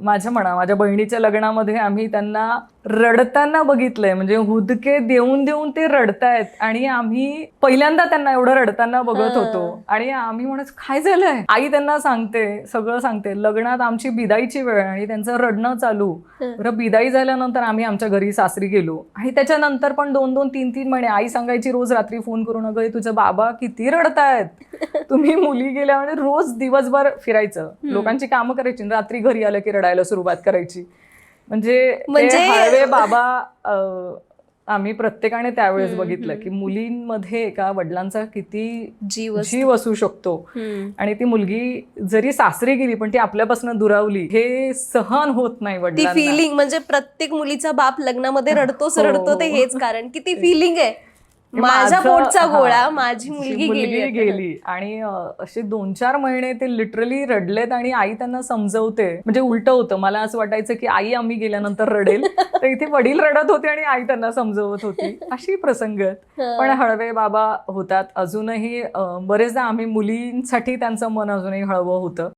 माझ्या म्हणा माझ्या बहिणीच्या लग्नामध्ये आम्ही त्यांना रडताना बघितलंय. म्हणजे हुदके देऊन देऊन ते रडतायत. आणि आम्ही पहिल्यांदा त्यांना एवढं रडताना बघत. होतो. आणि आम्ही म्हणत काय झालंय? आई त्यांना सांगते सगळं सांगते. लग्नात आमची बिदाईची वेळ आणि त्यांचं रडणं चालू. बरं बिदाई झाल्यानंतर आम्ही आमच्या घरी सासरी गेलो. आणि त्याच्यानंतर पण दोन दोन तीन तीन महिने आई सांगायची रोज रात्री फोन करून अगं तुझे बाबा किती रडतायत. तुम्ही मुली गेल्या म्हणजे रोज दिवसभर फिरायचं. लोकांची कामं करायची आणि रात्री घरी आलं की रडायला सुरुवात करायची. म्हणजे म्हणजे- हळवे बाबा आम्ही प्रत्येकाने त्यावेळेस बघितलं. की मुलींमध्ये एका वडिलांचा किती जीव. जीव असू शकतो. आणि ती मुलगी जरी सासरी गेली पण ती आपल्यापासून दुरावली हे सहन होत नाही ती वडिलांना फिलिंग म्हणजे प्रत्येक मुलीचा बाप लग्नामध्ये रडतोच हो. रडतो ते हेच कारण की ती फिलिंग आहे माझा पोटचा गोळा माझी मुलगी गेली. गेली. आणि असे दोन चार महिने ते लिटरली रडलेत आणि आई त्यांना समजवते. म्हणजे उलट होतं. मला असं वाटायचं की आई आम्ही गेल्यानंतर रडेल. तर इथे वडील रडत होते आणि आई त्यांना समजवत होती. अशी प्रसंग. पण हळवे बाबा होतात. अजूनही बरेचदा आम्ही मुलींसाठी त्यांचं मन अजूनही हळवं होतं.